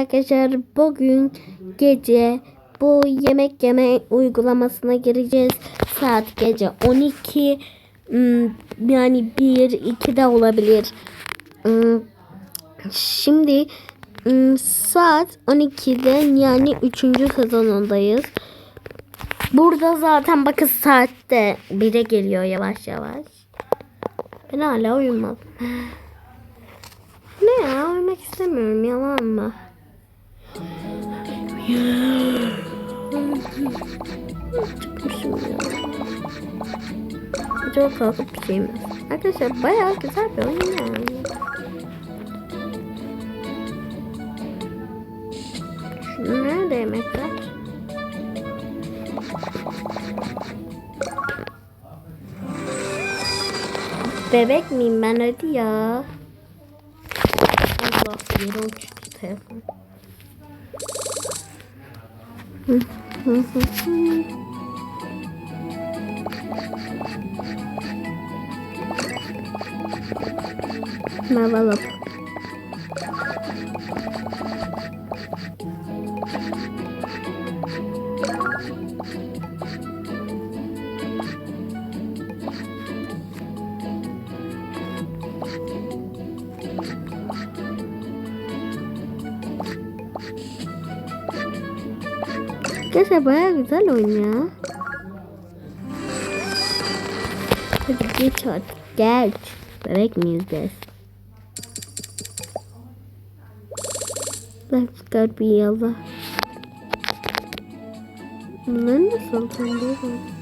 Arkadaşlar bugün gece bu yemek yeme uygulamasına gireceğiz. Saat gece 12 hmm, yani 1 2 de olabilir. Şimdi hmm, saat 12'de yani 3. sezonundayız. Burada zaten bakın saatte 1'e geliyor yavaş yavaş. Ben hala uyumadım. Ne ya uyumak istemiyorum yalan mı? Çıkmışım ya. Acaba kalkıp bir şey mi? Arkadaşlar bayağı güzel bir oyun yani. Nerede yemekler? Bebek miyim ben hadi ya. Allah yere uçtu telefon. Level Gerçekten baya güzel oyun ya. Hadi geç artık geç. Bebek miyiz biz? Let's go bir yalla. Bunlar nasıl tanıyorum?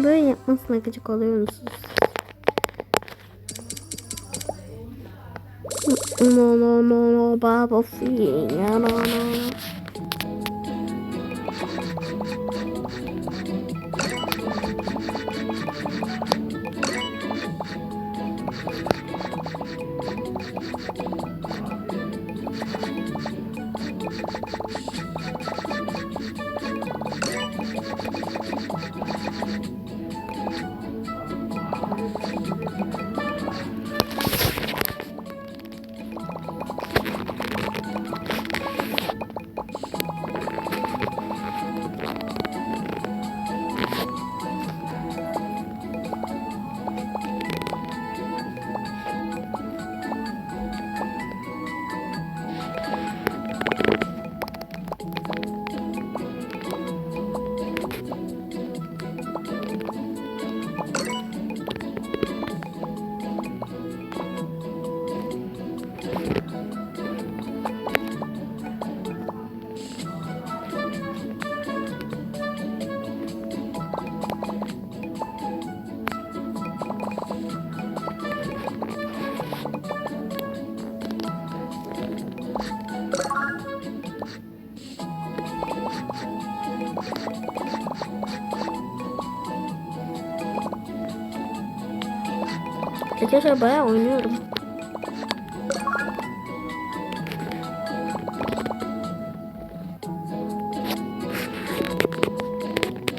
Bunu böyle yapmasına gıcık oluyor musunuz? No no no no baba no no no. Arkadaşlar bayağı oynuyorum.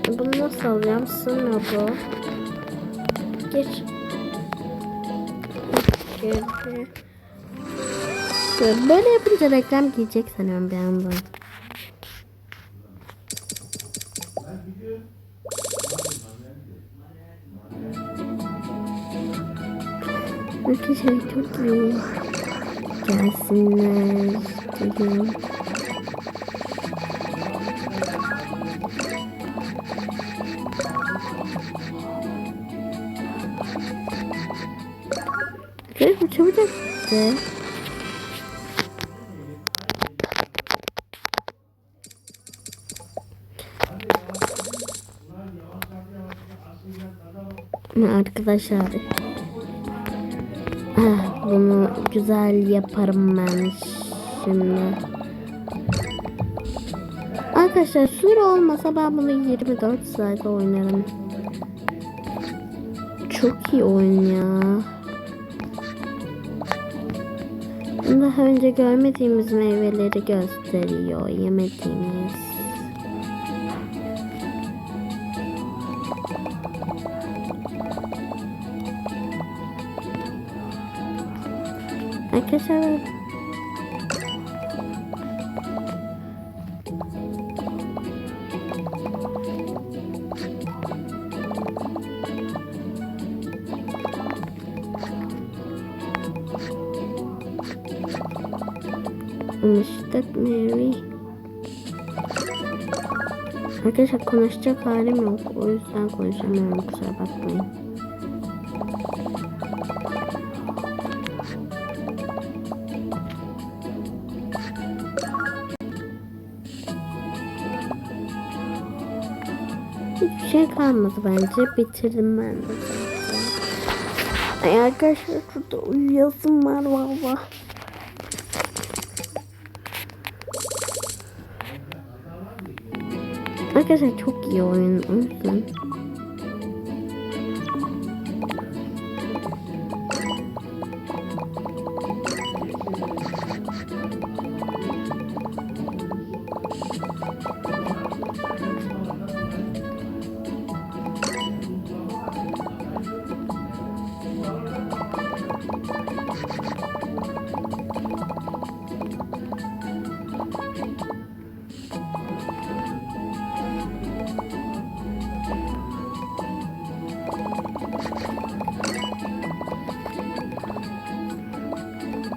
Bunu nasıl alacağım? Sığmıyor bu. Geç. Girdi. Böyle yapınca reklam giyecek sanıyorum bir Bakın şey çok iyi. Gelsinler. Dedim. Arkadaşlar çabuk. Arkadaşlar Bunu güzel yaparım ben şimdi. Arkadaşlar süre olmasa ben bunu 24 saat oynarım. Çok iyi oyun ya. Daha önce görmediğimiz meyveleri gösteriyor. Yemediğimiz. Arkadaşlar konuştuk Mary. Arkadaşlar konuşacak halim yok. O yüzden konuşamıyorum kusura bakmayın. Hiçbir şey kalmadı bence. Bitirdim ben de. Ay arkadaşlar şurada uyuyasım var valla. Arkadaşlar çok iyi oyun. O.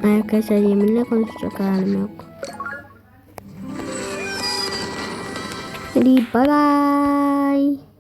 Arkadaşlar yeminle konuşacak halim yok. Hadi bye bye.